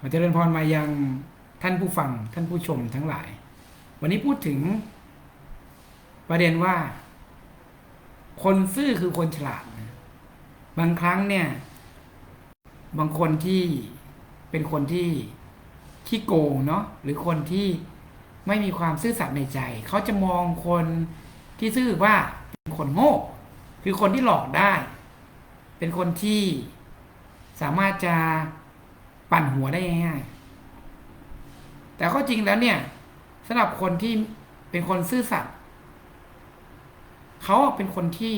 ขอเจริญพรมายังท่านผู้ฟังท่านผู้ชมทั้งหลาย วันนี้พูดถึงประเด็นว่า คนซื่อคือคนฉลาดนะบางครั้งเนี่ย บางคนที่เป็นคนที่ที่โกงเนาะหรือคนที่ไม่มีความซื่อสัตย์ในใจ เขาจะมองคนที่ซื่อว่าเป็นคนโง่ คือคนที่หลอกได้ เป็นคนที่สามารถจะ ปั่นหัวได้ง่ายแต่ข้อจริงแล้วเนี่ยสำหรับคนที่เป็นคนซื่อสัตย์เขาเป็นคนที่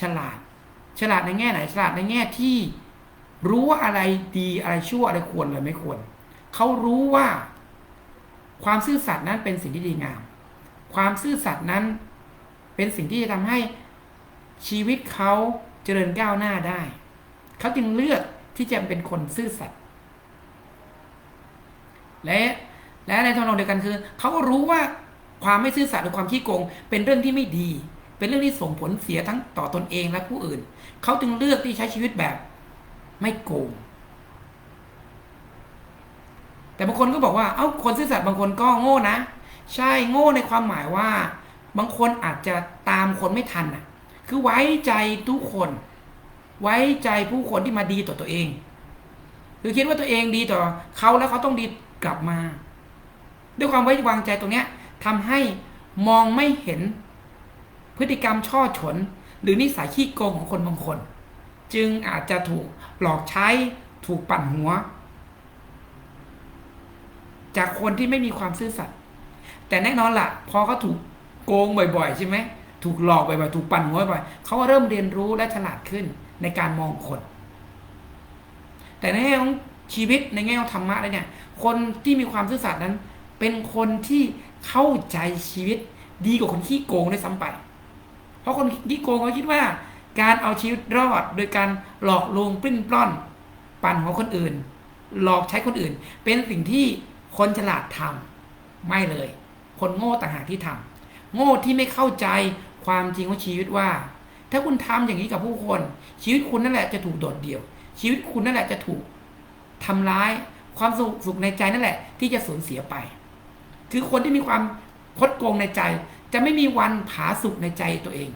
ฉลาด ฉลาดในแง่ไหน ฉลาดในแง่ที่รู้ว่าอะไรดีอะไรชั่วอะไรควรอะไรไม่ควร เขารู้ว่า ความซื่อสัตย์นั้นเป็นสิ่งที่ดีงาม ความซื่อสัตย์นั้นเป็นสิ่งที่จะทำให้ชีวิตเขาเจริญก้าวหน้าได้ เขาจึงเลือกที่จะเป็นคนซื่อสัตย์ และและในทางเดียวกันคือเขาก็รู้ว่าความไม่ซื่อสัตย์หรือความขี้โกง เป็นเรื่องที่ไม่ดี เป็นเรื่องที่ส่งผลเสียทั้งต่อตนเองและผู้อื่น เขาจึงเลือกที่ใช้ชีวิตแบบไม่โกง แต่บางคนก็บอกว่า เอ้าคนซื่อสัตย์บางคนก็โง่นะ ใช่โง่ในความหมายว่า บางคนอาจจะตามคนไม่ทันอะ คือไว้ใจทุกคน ไว้ใจผู้คนที่มาดีต่อตัวเอง คือคิดว่าตัวเองดีต่อเขาแล้วเขาต้องดี กลับมา ด้วยความไว้วางใจตรงเนี้ยทำให้มองไม่เห็นพฤติกรรมช่อฉน หรือนิสัยขี้โกงของคนบางคน จึงอาจจะถูกหลอกใช้ถูกปั่นหัว จากคนที่ไม่มีความซื่อสัตย์แต่แน่นอนละ่ะ พอเขาถูกโกงบ่อยๆ ใช่ไหมถูกหลอกบ่อยๆถูกปั่นหัวบ่อยเขาเริ่มเรียนรู้และฉลาดขึ้นในการมองคน แต่ในแง่ของ ชีวิตในแง่ของธรรมะแล้วเนี่ย คนที่มีความซื่อสัตย์นั้น เป็นคนที่เข้าใจชีวิตดีกว่าคนขี้โกงด้วยซ้ำไป เพราะคนขี้โกงเขาคิดว่า การเอาชีวิตรอดโดยการหลอกลวงปลิ้นปล้อนปั่นหัวคนอื่น หลอกใช้คนอื่น เป็นสิ่งที่คนฉลาดทำไม่เลย คนโง่ต่างหากที่ทำโง่ที่ไม่เข้าใจความจริงของชีวิตว่า ถ้าคุณทำอย่างนี้กับผู้คน ชีวิตคุณนั่นแหละจะถูกโดดเดี่ยว ชีวิตคุณนั่นแหละจะถูก ทำร้ายความสุขสุขในใจนั่นแหละ ที่จะสูญเสียไป คือคนที่มีความคดโกงในใจ จะไม่มีวันผาสุขในใจตัวเอง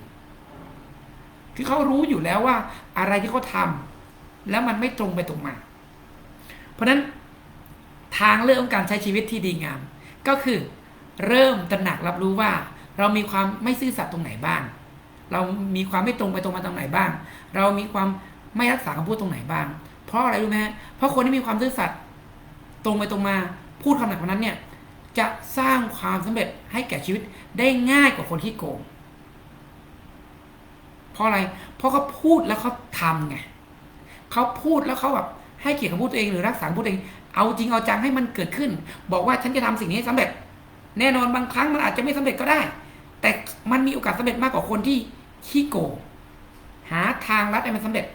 คือเขารู้อยู่แล้วว่าอะไรที่เขาทำแล้วมันไม่ตรงไปตรงมา เพราะนั้นทางเลือกของการใช้ชีวิตที่ดีงาม ก็คือเริ่มตระหนักรับรู้ว่า เรามีความไม่ซื่อสัตย์ตรงไหนบ้าง เรามีความไม่ตรงไปตรงมาตรงไหนบ้าง เรามีความไม่รักษาคำพูดตรงไหนบ้าง ราะอะไรรู้ไหมเพราะคนที่มีความซื่อสัตย์ตรงไปตรงมาพูดคำไหนคนนั้นเนี่ยจะสร้างความสำเร็จให้แก่ชีวิตได้ง่ายกว่าคนที่โกง เพราะอะไร เพราะเขาพูดแล้วเขาทำไงเขาพูดแล้วเขาแบบให้เกียรติคำพูดตัวเองหรือรักษาคำพูดตัวเอง เอาจริงเอาจังให้มันเกิดขึ้น บอกว่าฉันจะทำสิ่งนี้ให้สำเร็จ แน่นอนบางครั้งมันอาจจะไม่สำเร็จก็ได้ แต่มันมีโอกาสสำเร็จมากกว่าคนที่ขี้โกงหาทางลัดให้มันสำเร็จ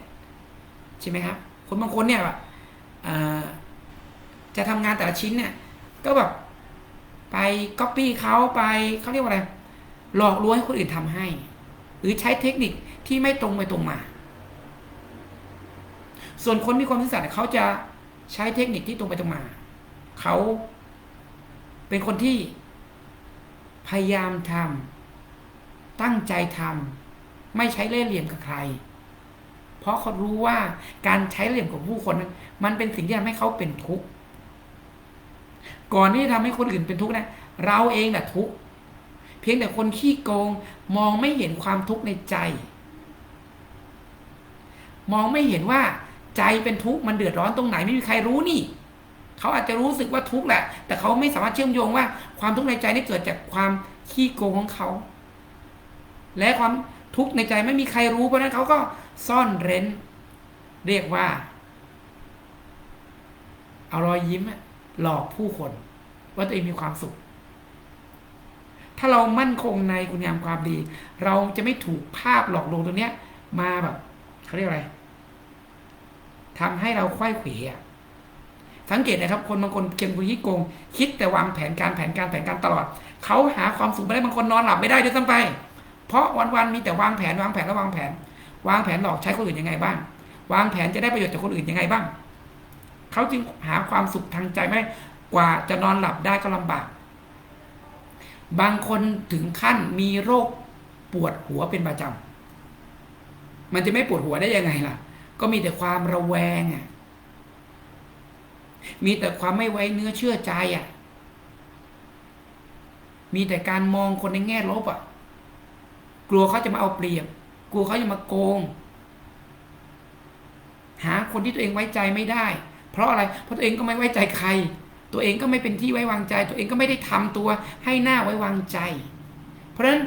ใช่ไหมครับ คนบางคนเนี่ยแบบจะทำงานแต่ละชิ้นเนี่ย ก็แบบไปก๊อปปี้เขาไปเขาเรียกว่าอะไร หลอกลวงให้คนอื่นทำให้ หรือใช้เทคนิคที่ไม่ตรงไปตรงมา ส่วนคนมีความซื่อสัตย์เขาจะใช้เทคนิคที่ตรงไปตรงมา เขาเป็นคนที่พยายามทำตั้งใจทำไม่ใช้เล่ห์เหลี่ยมกับใคร ราะเขารู้ว่าการใช้เหลี่ยมของผู้คนนั้นมันเป็นสิ่งที่ทำให้เขาเป็นทุกข์ก่อนที่จะทำให้คนอื่นเป็นทุกข์นะเราเองแหละทุกข์เพียงแต่คนขี้โกงมองไม่เห็นความทุกข์ในใจ มองไม่เห็นว่าใจเป็นทุกข์มันเดือดร้อนตรงไหนไม่มีใครรู้นี่เขาอาจจะรู้สึกว่าทุกข์แหละ แต่เขาไม่สามารถเชื่อมโยงว่า ความทุกข์ในใจนี่เกิดจากความขี้โกงของเขา และความ ทุกข์ในใจไม่มีใครรู้เพราะนั้นเขาก็ซ่อนเร้น เรียกว่า เอารอยยิ้มหลอกผู้คน ว่าตัวเองมีความสุข ถ้าเรามั่นคงในคุณงามความดี เราจะไม่ถูกภาพหลอกลวงตรงเนี้ย มาแบบเขาเรียกอะไรทำให้เราควยเขวสังเกตนะครับ คนบางคนเก่งคนที่โกง คิดแต่วางแผนการแผนการแผนการตลอด เขาหาความสุขไม่ได้บางคนนอนหลับไม่ได้ด้วยซ้ำไป เพราะวันๆมีแต่วางแผนวางแผนแล้ววางแผน วางแผนหลอกใช้คนอื่นยังไงบ้าง วางแผนจะได้ประโยชน์จากคนอื่นยังไงบ้าง เขาจึงหาความสุขทางใจไม่กว่าจะนอนหลับได้ก็ลำบาก บางคนถึงขั้นมีโรคปวดหัวเป็นประจำมันจะไม่ปวดหัวได้ยังไงล่ะ ก็มีแต่ความระแวงอะมีแต่ความไม่ไว้เนื้อเชื่อใจอะ มีแต่การมองคนในแง่ลบอะ กลัวเขาจะมาเอาเปรียบ กลัวเขาจะมาโกง หาคนที่ตัวเองไว้ใจไม่ได้ เพราะอะไร เพราะตัวเองก็ไม่ไว้ใจใคร ตัวเองก็ไม่เป็นที่ไว้วางใจ ตัวเองก็ไม่ได้ทำตัวให้หน้าไว้วางใจ เพราะฉะนั้น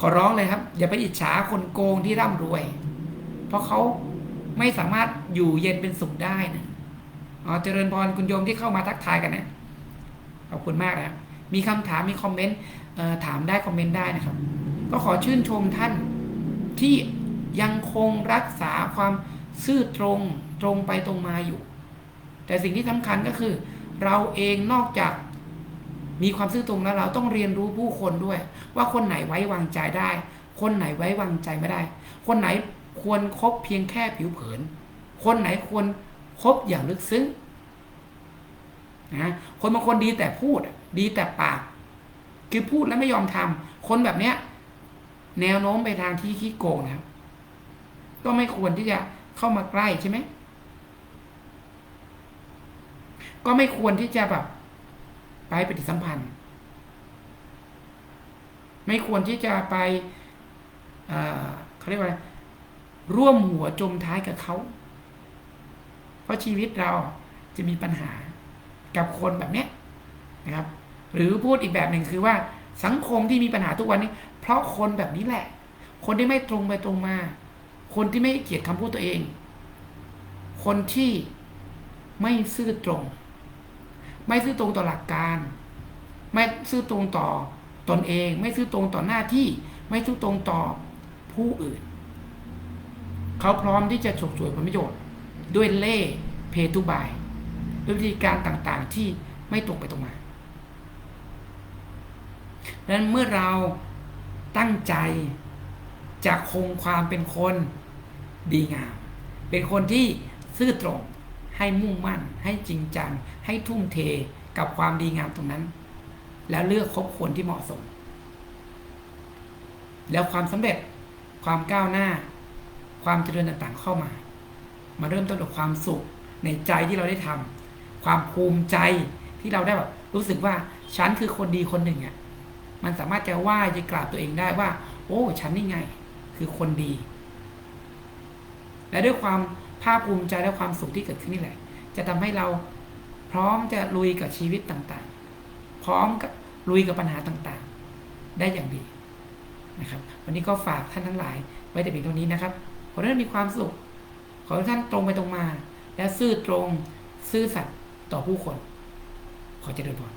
ขอร้องเลยครับ อย่าไปอิจฉาคนโกงที่ร่ำรวย เพราะเขาไม่สามารถอยู่เย็นเป็นสุขได้นะอ๋อเจริญพรคุณโยมที่เข้ามาทักทายกันนะขอบคุณมากนะครับ มีคำถามมีคอมเมนต์ถามได้คอมเมนต์ได้นะครับ ก็ขอชื่นชมท่านที่ยังคงรักษาความซื่อตรงตรงไปตรงมาอยู่ แต่สิ่งที่สำคัญก็คือ เราเองนอกจากมีความซื่อตรงแล้วเราต้องเรียนรู้ผู้คนด้วย ว่าคนไหนไว้วางใจได้ คนไหนไว้วางใจไม่ได้ คนไหนควรครบเพียงแค่ผิวเผิน คนไหนควรครบอย่างลึกซึ้ง นะคนบางคนดีแต่พูด ดีแต่ปาก คือพูดแล้วไม่ยอมทำคนแบบเนี้ย แนวโน้มไปทางที่ขี้โกงนะครับก็ไม่ควรที่จะเข้ามาใกล้ใช่ไหมก็ไม่ควรที่จะแบบ ไปปฏิสัมพันธ์ ไม่ควรที่จะไปเเขาเรียกว่า ร่วมหัวจมท้ายกับเขา เพราะชีวิตเราจะมีปัญหา กับคนแบบเนี้ยนะครับ หรือพูดอีกแบบหนึ่งคือว่าสังคมที่มีปัญหาทุกวันนี้ เพราะคนแบบนี้แหละ คนที่ไม่ตรงไปตรงมา คนที่ไม่เกียรติคำพูดตัวเอง คนที่ไม่ซื่อตรง ไม่ซื่อตรงต่อหลักการ ไม่ซื่อตรงต่อตนเอง ไม่ซื่อตรงต่อหน้าที่ ไม่ซื่อตรงต่อผู้อื่น เขาพร้อมที่จะฉกฉวยผลประโยชน์ ด้วยเล่เพทุบาย ด้วยวิธีการต่างๆที่ไม่ตรงไปตรงมาดังนั้นเมื่อเราตั้งใจจะคงความเป็นคนดีงาม เป็นคนที่ซื่อตรงให้มุ่งมั่น ให้จริงจัง ให้ทุ่มเทกับความดีงามตรงนั้น แล้วเลือกคบคนที่เหมาะสม แล้วความสำเร็จความก้าวหน้า ความเจริญต่างๆเข้ามา มาเริ่มต้นกับความสุขในใจที่เราได้ทำ ความภูมิใจที่เราได้แบบรู้สึกว่าฉันคือคนดีคนหนึ่งอะมันสามารถจะไหว้จะกราบตัวเองได้ว่า โอ้ฉันนี่ไง คือคนดี และด้วยความภาคภูมิใจและความสุขที่เกิดขึ้นนี่แหละ จะทำให้เราพร้อมจะลุยกับชีวิตต่างๆ พร้อมกับลุยกับปัญหาต่างๆ ได้อย่างดีนะครับ วันนี้ก็ฝากท่านทั้งหลาย ไว้แต่เพียงเท่านี้นะครับ ขอให้ท่านมีความสุข ขอให้ท่านตรงไปตรงมา และซื่อตรง ซื่อสัตย์ ต่อผู้คน ขอเจริญพร